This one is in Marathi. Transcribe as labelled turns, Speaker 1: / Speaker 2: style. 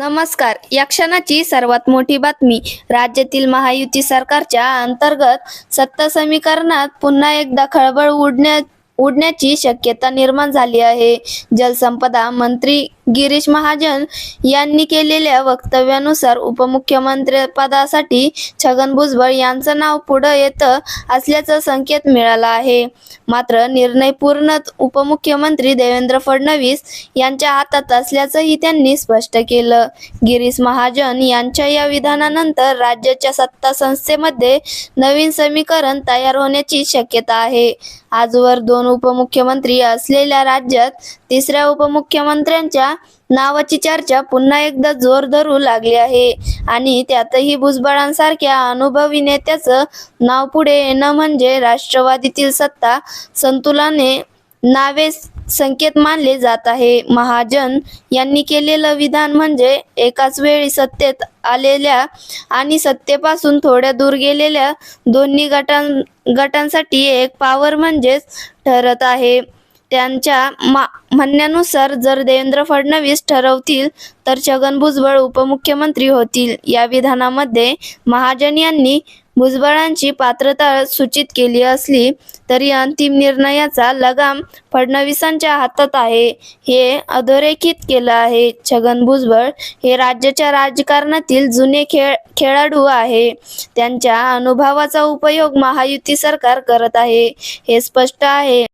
Speaker 1: नमस्कार. या क्षणाची सर्वात मोठी बातमी राज्यातील महायुती सरकारच्या अंतर्गत सत्ता समीकरणात पुन्हा एकदा खळबळ उडण्या उडण्याची शक्यता निर्माण झाली आहे. जलसंपदा मंत्री गिरीश महाजन यांनी केलेल्या वक्तव्यानुसार उपमुख्यमंत्रीपदासाठी छगन भुजबळ यांचं नाव पुढं येतं असल्याचा संकेत मिळाला आहे. मात्र निर्णय पूर्ण उपमुख्यमंत्री देवेंद्र फडणवीस यांच्या हातात असल्याचंही त्यांनी स्पष्ट केलं. गिरीश महाजन यांच्या या विधानानंतर राज्याच्या सत्ता संस्थेमध्ये नवीन समीकरण तयार होण्याची शक्यता आहे. आजवर दोन उपमुख्यमंत्री असलेल्या राज्यात तिसऱ्या उपमुख्यमंत्र्यांच्या नावाची चर्चा पुन्हा एकदा जोर धरू लागली आहे. आणि त्यातही भुजबळांसारख्या अनुभवी नेत्याचं नाव पुढे येणं म्हणजे राष्ट्रवादीतील सत्ता संतुलाने नावे संकेत मानले जात आहे. महाजन यांनी केलेलं विधान म्हणजे एकाच वेळी सत्तेत आलेल्या आणि सत्तेपासून थोड्या दूर गेलेल्या दोन्ही गटां गटांसाठी एक पावर म्हणजेच ठरत आहे. त्यांच्या मा म्हणण्यानुसार जर देवेंद्र फडणवीस ठरवतील तर छगन भुजबळ उपमुख्यमंत्री होतील. या विधानामध्ये महाजन यांनी भुजबळांची पात्रता सूचित केली असली तरी अंतिम निर्णयाचा लगाम फडणवीसांच्या हातात आहे. हे अधोरेखित केलं आहे. छगन भुजबळ हे राज्याच्या राजकारणातील जुने खेळ खेळाडू आहे. त्यांच्या अनुभवाचा उपयोग महायुती सरकार करत आहे. हे स्पष्ट आहे.